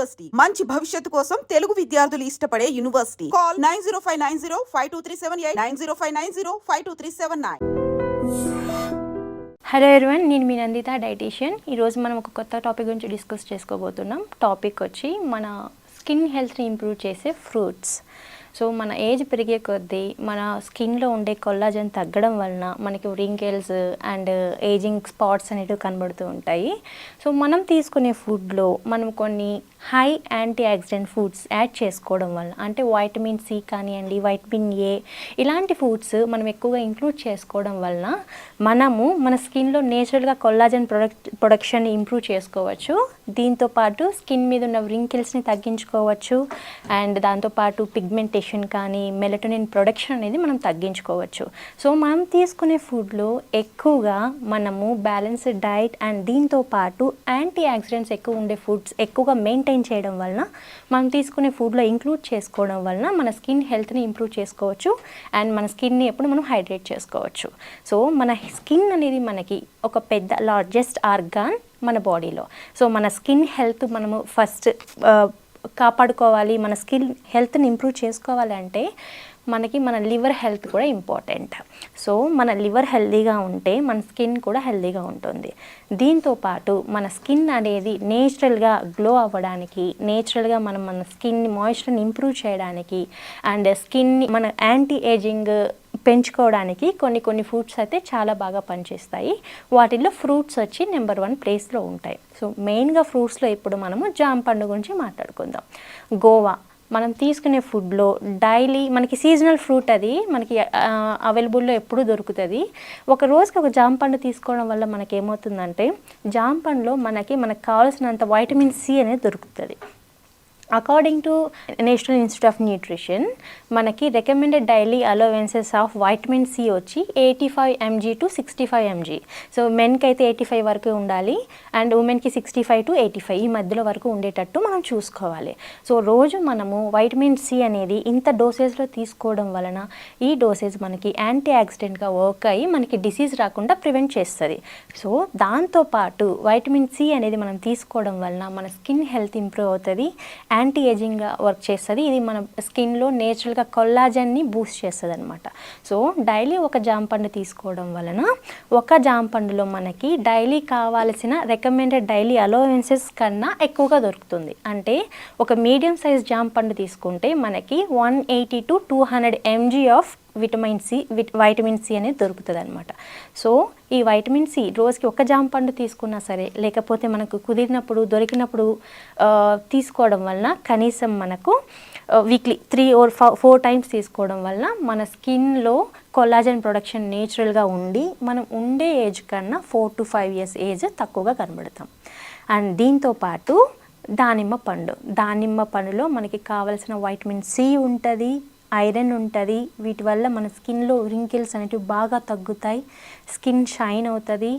University. మంచి భవిష్యత్తు కోసం తెలుగు విద్యార్థులు ఇష్టపడే university. Call nine zero five nine zero five two three seven eight nine zero five nine zero five two three seven nine. Hello everyone నేను మీ Nanditha dietitian. ఈరోజు మనం ఒక కొత్త టాపిక్ గురించి డిస్కస్ చేసుకోబోతున్నాం. టాపిక్ వచ్చి మన స్కిన్ హెల్త్ని ఇంప్రూవ్ చేసే ఫ్రూట్స్. సో మన ఏజ్ పెరిగే కొద్దీ మన స్కిన్లో ఉండే కొల్లాజన్ తగ్గడం వలన మనకి రింకెల్స్ అండ్ ఏజింగ్ స్పాట్స్ అనేటివి కనబడుతూ ఉంటాయి. సో మనం తీసుకునే ఫుడ్లో మనం కొన్ని high antioxidant foods add చేసుకోవడం వల్ల అంటే వైటమిన్ సి కానివ్వండి వైటమిన్ ఏ ఇలాంటి ఫుడ్స్ మనం ఎక్కువగా ఇంక్లూడ్ చేసుకోవడం వలన మనము మన స్కిన్లో నేచురల్గా కొల్లాజన్ ప్రొడక్ట్ ప్రొడక్షన్ ఇంప్రూవ్ చేసుకోవచ్చు. దీంతో పాటు స్కిన్ మీద ఉన్న రింకిల్స్ని తగ్గించుకోవచ్చు. అండ్ దాంతోపాటు పిగ్మెంటేషన్ కానీ మెలటోనిన్ ప్రొడక్షన్ అనేది మనం తగ్గించుకోవచ్చు. సో మనం తీసుకునే ఫుడ్లో ఎక్కువగా మనము బ్యాలెన్స్డ్ డైట్ అండ్ దీంతో పాటు యాంటీ యాక్సిడెంట్స్ ఎక్కువ ఉండే ఫుడ్స్ ఎక్కువగా మెయింటైన్ చేయడం వలన మనం తీసుకునే ఫుడ్లో ఇంక్లూడ్ చేసుకోవడం వలన మన స్కిన్ హెల్త్ని ఇంప్రూవ్ చేసుకోవచ్చు అండ్ మన స్కిన్ని ఎప్పుడు మనం హైడ్రేట్ చేసుకోవచ్చు. సో మన స్కిన్ అనేది మనకి ఒక పెద్ద లార్జెస్ట్ ఆర్గాన్ మన బాడీలో. సో మన స్కిన్ హెల్త్ మనము ఫస్ట్ కాపాడుకోవాలి మన స్కిల్ హెల్త్ని ఇంప్రూవ్ చేసుకోవాలి అంటే మనకి మన లివర్ హెల్త్ కూడా ఇంపార్టెంట్. సో మన లివర్ హెల్తీగా ఉంటే మన స్కిన్ కూడా హెల్తీగా ఉంటుంది. దీంతో పాటు మన స్కిన్ అనేది నేచురల్గా గ్లో అవ్వడానికి నేచురల్గా మనం మన స్కిన్ మాయిశ్చర్ని ఇంప్రూవ్ చేయడానికి అండ్ స్కిన్ని మన యాంటీ ఏజింగ్ పెంచుకోవడానికి కొన్ని కొన్ని ఫ్రూట్స్ అయితే చాలా బాగా పనిచేస్తాయి. వాటిల్లో ఫ్రూట్స్ వచ్చి నెంబర్ వన్ ప్లేస్లో ఉంటాయి. సో మెయిన్గా ఫ్రూట్స్లో ఇప్పుడు మనము జామ పండు గురించి మాట్లాడుకుందాం. గోవా మనం తీసుకునే ఫుడ్లో డైలీ మనకి సీజనల్ ఫ్రూట్ అది మనకి అవైలబుల్లో ఎప్పుడూ దొరుకుతుంది. ఒక రోజుకి ఒక జామ పండు తీసుకోవడం వల్ల మనకి ఏమవుతుందంటే జామ పండులో మనకి మనకు కావాల్సినంత వైటమిన్ సి అనేది దొరుకుతుంది. According to national institute of nutrition మనకి recommended daily allowances of vitamin C వచ్చి eighty five mg to sixty five mg so మెన్కి అయితే ఎయిటీ ఫైవ్ వరకు ఉండాలి అండ్ ఉమెన్కి sixty five to eighty five ఈ మధ్యలో వరకు ఉండేటట్టు మనం చూసుకోవాలి. సో రోజు మనము వైటమిన్ సి అనేది ఇంత డోసేజ్లో తీసుకోవడం వలన ఈ డోసేజ్ మనకి యాంటీ యాక్సిడెంట్గా వర్క్ అయ్యి మనకి డిసీజ్ రాకుండా ప్రివెంట్ చేస్తుంది. సో దాంతోపాటు వైటమిన్ సి అనేది మనం తీసుకోవడం వలన మన స్కిన్ హెల్త్ ఇంప్రూవ్ అవుతుంది యాంటీ ఏజింగ్గా వర్క్ చేస్తుంది. ఇది మన స్కిన్లో నేచురల్గా కొల్లాజన్ని బూస్ట్ చేస్తుంది అనమాట సో డైలీ ఒక జాంపండు తీసుకోవడం వలన ఒక జాంపండులో మనకి డైలీ కావాల్సిన రికమెండెడ్ డైలీ అలోవెన్సెస్ కన్నా ఎక్కువగా దొరుకుతుంది. అంటే ఒక మీడియం సైజ్ జాంపండు తీసుకుంటే మనకి one eighty to two hundred MG of vitamin C VIT vitamin C అనేది దొరుకుతుంది అనమాట సో ఈ వైటమిన్ సి రోజుకి ఒక జామ పండు తీసుకున్నా సరే లేకపోతే మనకు కుదిరినప్పుడు దొరికినప్పుడు తీసుకోవడం వలన కనీసం మనకు weekly three or four times తీసుకోవడం వలన మన స్కిన్లో కొల్లాజన్ ప్రొడక్షన్ నేచురల్గా ఉండి మనం ఉండే ఏజ్ కన్నా four to five years age తక్కువగా కనబడతాం. అండ్ దీంతో పాటు దానిమ్మ పండు. దానిమ్మ పండులో మనకి కావలసిన వైటమిన్ సి ఉంటుంది. ఐరన్ ఉంటుంది. వీటి వల్ల మన స్కిన్లో రింకిల్స్ అనేటివి బాగా తగ్గుతాయి. స్కిన్ షైన్ అవుతుంది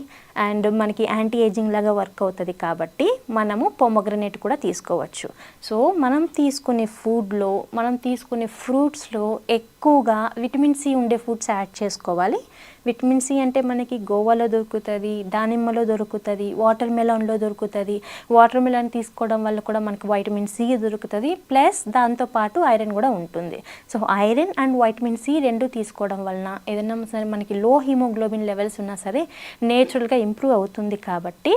అండ్ మనకి యాంటీ ఏజింగ్ లాగా వర్క్ అవుతుంది కాబట్టి మనము పొమగ్రనేట్ కూడా తీసుకోవచ్చు. సో మనం తీసుకునే ఫుడ్లో మనం తీసుకునే ఫ్రూట్స్లో ఎక్కువగా విటమిన్ సి ఉండే ఫుడ్స్ యాడ్ చేసుకోవాలి. విటమిన్ సి అంటే మనకి గోవాలో దొరుకుతుంది దానిమ్మలో దొరుకుతుంది వాటర్ మెలాన్లో దొరుకుతుంది. వాటర్ మెలాన్ తీసుకోవడం వల్ల కూడా మనకి వైటమిన్ సి దొరుకుతుంది. ప్లస్ దాంతోపాటు ఐరన్ కూడా ఉంటుంది. So iron and vitamin C రెండు తీసుకోవడం వలన ఏదైనా సరే మనకి లో హిమోగ్లోబిన్ లెవెల్స్ ఉన్నా సరే నేచురల్గా ఇంప్రూవ్ అవుతుంది కాబట్టి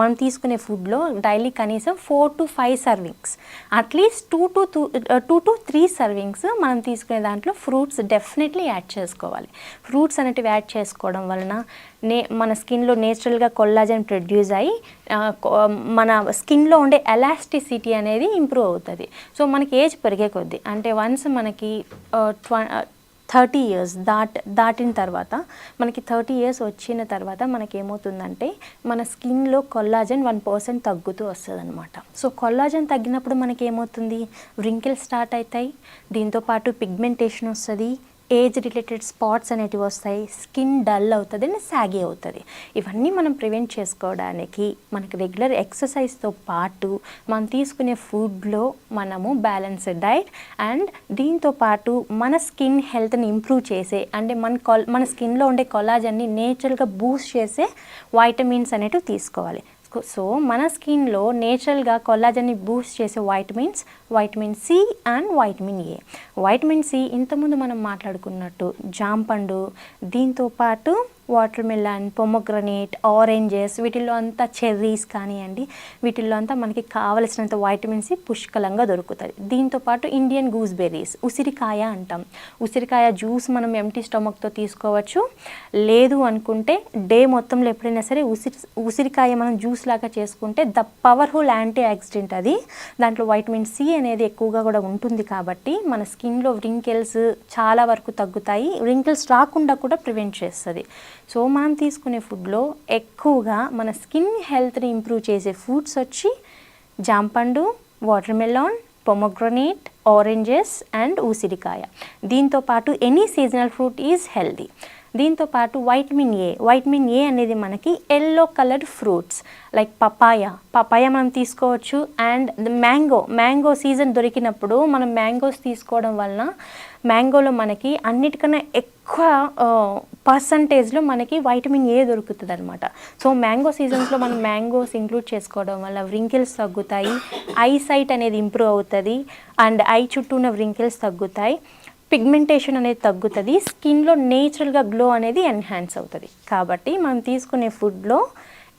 మనం తీసుకునే ఫుడ్లో డైలీ కనీసం four to five servings. At least two to two two to three servings మనం తీసుకునే దాంట్లో ఫ్రూట్స్ డెఫినెట్లీ యాడ్ చేసుకోవాలి. ఫ్రూట్స్ అనేటివి యాడ్ చేసుకోవడం వలన నే మన స్కిన్లో నేచురల్గా కొల్లాజన్ ప్రొడ్యూస్ అయ్యి మన స్కిన్లో ఉండే ఎలాస్టిసిటీ అనేది ఇంప్రూవ్ అవుతుంది. సో మనకి ఏజ్ పెరిగే కొద్దీ అంటే వన్స్ మనకి ట్వ థర్టీ ఇయర్స్ దాట్ దాటిన తర్వాత మనకి థర్టీ ఇయర్స్ వచ్చిన తర్వాత మనకి ఏమవుతుందంటే మన స్కిన్లో కొల్లాజన్ వన్ పర్సెంట్ తగ్గుతూ వస్తుంది అనమాట సో కొల్లాజన్ తగ్గినప్పుడు మనకి ఏమవుతుంది వ్రింకిల్ స్టార్ట్ అవుతాయి దీంతోపాటు పిగ్మెంటేషన్ వస్తుంది. ఏజ్ రిలేటెడ్ స్పాట్స్ అనేటివి వస్తాయి. స్కిన్ డల్ అవుతుంది అండ్ సాగి అవుతుంది. ఇవన్నీ మనం ప్రివెంట్ చేసుకోవడానికి మనకి రెగ్యులర్ ఎక్సర్సైజ్తో పాటు మనం తీసుకునే ఫుడ్లో మనము బ్యాలెన్స్డ్ డైట్ అండ్ దీంతో పాటు మన స్కిన్ హెల్త్ని ఇంప్రూవ్ చేసే అంటే మన కొల్ మన స్కిన్లో ఉండే కొలాజన్ని నేచురల్గా బూస్ట్ చేసే వైటమిన్స్ అనేటివి తీసుకోవాలి. సో మన స్కిన్లో నేచురల్గా కొల్లాజన్ని బూస్ట్ చేసే vitamins vitamin C and vitamin A. Vitamin C ఇంతకుముందు మనం మాట్లాడుకున్నట్టు జాంపండు దీంతో పాటు వాటర్ మిలన్ పొమోగ్రనేట్ ఆరెంజెస్ వీటిల్లో అంతా చెర్రీస్ కానివ్వండి వీటిల్లో అంతా మనకి కావలసినంత వైటమిన్ సి పుష్కలంగా దొరుకుతుంది. దీంతో పాటు ఇండియన్ గూస్బెర్రీస్ ఉసిరికాయ అంటాం. ఉసిరికాయ జ్యూస్ మనం ఎంటీ స్టమక్తో తీసుకోవచ్చు. లేదు అనుకుంటే డే మొత్తంలో ఎప్పుడైనా సరే ఉసిరి ఉసిరికాయ మనం జ్యూస్ లాగా చేసుకుంటే ద పవర్ఫుల్ యాంటీ యాక్సిడెంట్ అది. దాంట్లో వైటమిన్ సి అనేది ఎక్కువగా కూడా ఉంటుంది కాబట్టి మన స్కిన్లో రింకెల్స్ చాలా వరకు తగ్గుతాయి. వ్రింకిల్స్ రాకుండా కూడా ప్రివెంట్ చేస్తుంది. సో మనం తీసుకునే ఫుడ్లో ఎక్కువగా మన స్కిన్ హెల్త్ని ఇంప్రూవ్ చేసే ఫుడ్స్ వచ్చి జాంపండు water melon pomegranate oranges and ఉసిరికాయ. దీంతో పాటు any seasonal fruit is healthy దీంతో పాటు వైటమిన్ ఏ వైటమిన్ ఏ అనేది మనకి yellow colour fruits like papaya papaya మనం తీసుకోవచ్చు. అండ్ మ్యాంగో మ్యాంగో సీజన్ దొరికినప్పుడు మనం మ్యాంగోస్ తీసుకోవడం వలన మ్యాంగోలో మనకి అన్నిటికన్నా ఎక్కువ పర్సంటేజ్లో మనకి వైటమిన్ ఏ దొరుకుతుంది అనమాట సో మ్యాంగో సీజన్స్లో మనం మ్యాంగోస్ ఇంక్లూడ్ చేసుకోవడం వల్ల వ్రింకిల్స్ తగ్గుతాయి. ఐ సైట్ అనేది ఇంప్రూవ్ అవుతుంది. అండ్ ఐ చుట్టూ ఉన్న వ్రింకిల్స్ తగ్గుతాయి. పిగ్మెంటేషన్ అనేది తగ్గుతుంది. స్కిన్లో నేచురల్గా గ్లో అనేది ఎన్హాన్స్ అవుతుంది. కాబట్టి మనం తీసుకునే ఫుడ్లో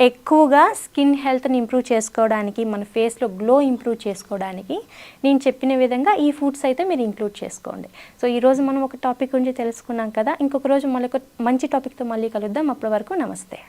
ఎక్కువగా స్కిన్ హెల్త్ని ఇంప్రూవ్ చేసుకోవడానికి మన ఫేస్లో గ్లో ఇంప్రూవ్ చేసుకోవడానికి నేను చెప్పిన విధంగా ఈ ఫుడ్స్ అయితే మీరు ఇంక్లూడ్ చేసుకోండి. సో ఈరోజు మనం ఒక టాపిక్ గురించి తెలుసుకున్నాం కదా. ఇంకొక రోజు మళ్ళీ ఒక మంచి టాపిక్తో మళ్ళీ కలుద్దాం. అప్పటి వరకు నమస్తే.